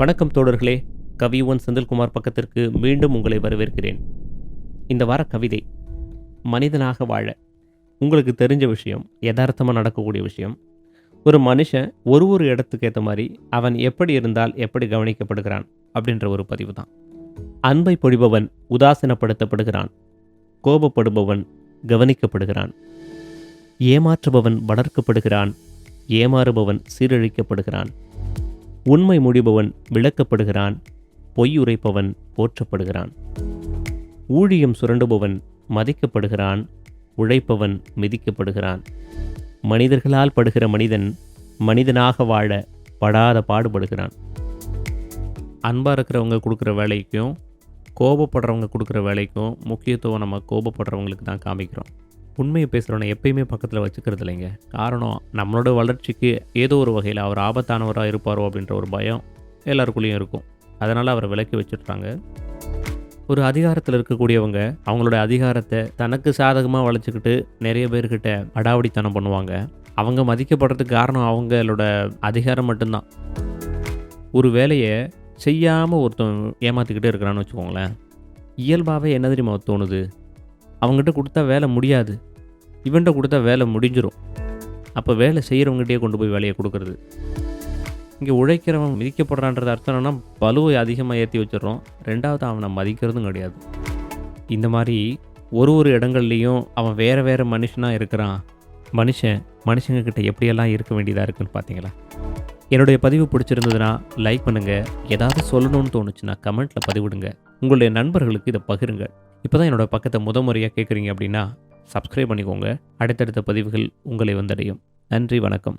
வணக்கம் தோழர்களே. ஒன் செந்தில்குமார் பக்கத்திற்கு மீண்டும் உங்களை வரவேற்கிறேன். இந்த வார கவிதை மனிதனாக வாழ. உங்களுக்கு தெரிஞ்ச விஷயம் யதார்த்தமாக நடக்கக்கூடிய விஷயம். ஒரு மனுஷன் ஒரு ஒரு இடத்துக்கு ஏற்ற மாதிரி அவன் எப்படி இருந்தால் எப்படி கவனிக்கப்படுகிறான் அப்படின்ற ஒரு பதிவு தான். அன்பை பொழிபவன் உதாசீனப்படுத்தப்படுகிறான். கோபப்படுபவன் கவனிக்கப்படுகிறான். ஏமாற்றுபவன் வளர்க்கப்படுகிறான். ஏமாறுபவன் சீரழிக்கப்படுகிறான். உண்மை முடிபவன் விளக்கப்படுகிறான் பொய் உரைப்பவன் போற்றப்படுகிறான். ஊழியம் சுரண்டுபவன் மதிக்கப்படுகிறான் உழைப்பவன் மிதிக்கப்படுகிறான். மனிதர்களால் படுகிற மனிதன் மனிதனாக வாழ படாத பாடுபடுகிறான். அன்பாக இருக்கிறவங்க கொடுக்குற வேலைக்கும் கோபப்படுறவங்க கொடுக்குற வேலைக்கும் முக்கியத்துவம் நம்ம கோபப்படுறவங்களுக்கு தான் காமிக்கிறோம். உண்மையை பேசுகிறவனை எப்பயுமே பக்கத்தில் வச்சுக்கிறது இல்லைங்க. காரணம் நம்மளோட வளர்ச்சிக்கு ஏதோ ஒரு வகையில் அவர் ஆபத்தானவராக இருப்பாரோ அப்படின்ற ஒரு பயம் எல்லாருக்குள்ளேயும் இருக்கும். அதனால் அவரை விலக்கி வச்சுட்றாங்க ஒரு அதிகாரத்தில் இருக்கக்கூடியவங்க அவங்களோட அதிகாரத்தை தனக்கு சாதகமாக வளைச்சிக்கிட்டு நிறைய பேர்கிட்ட அடாவடித்தனம் பண்ணுவாங்க. அவங்க மதிக்கப்படுறதுக்கு காரணம் அவங்களோட அதிகாரம் மட்டும்தான். ஒரு வேலையை செய்யாமல் ஒருத்தன் ஏமாற்றிக்கிட்டே இருக்கிறான்னு வச்சுக்கோங்களேன். இயல்பாகவே என்ன தெரியுமா தோணுது? அவங்ககிட்ட கொடுத்தா வேலை முடியாது. இவன்கிட்ட கொடுத்தா வேலை முடிஞ்சிடும் அப்போ வேலை செய்கிறவங்ககிட்டயே கொண்டு போய் வேலையை கொடுக்குறது. இங்கே உழைக்கிறவன் மிதிக்கப்படுறான்றது அர்த்தம் என்னன்னா பலுவை அதிகமாக ஏற்றி வச்சிடுறோம். ரெண்டாவது அவனை மதிக்கிறதும் கிடையாது. இந்த மாதிரி ஒரு ஒரு இடங்கள்லையும் அவன் வேறு வேறு மனுஷனாக இருக்கிறான். மனுஷன் மனுஷங்கக்கிட்ட எப்படியெல்லாம் இருக்க வேண்டியதாக இருக்குன்னு பார்த்தீங்களா என்னுடைய பதிவு பிடிச்சிருந்ததுன்னா லைக் பண்ணுங்கள் ஏதாவது சொல்லணும்னு தோணுச்சுன்னா கமெண்ட்டில் பதிவிடுங்க. உங்களுடைய நண்பர்களுக்கு இதை பகிருங்க. இப்போ தான் என்னோட பக்கத்தை முத முறையாக கேட்குறீங்க அப்படின்னா சப்ஸ்கிரைப் பண்ணிக்கோங்க. அடுத்தடுத்த பதிவுகள் உங்களை வந்தடையும். நன்றி வணக்கம்.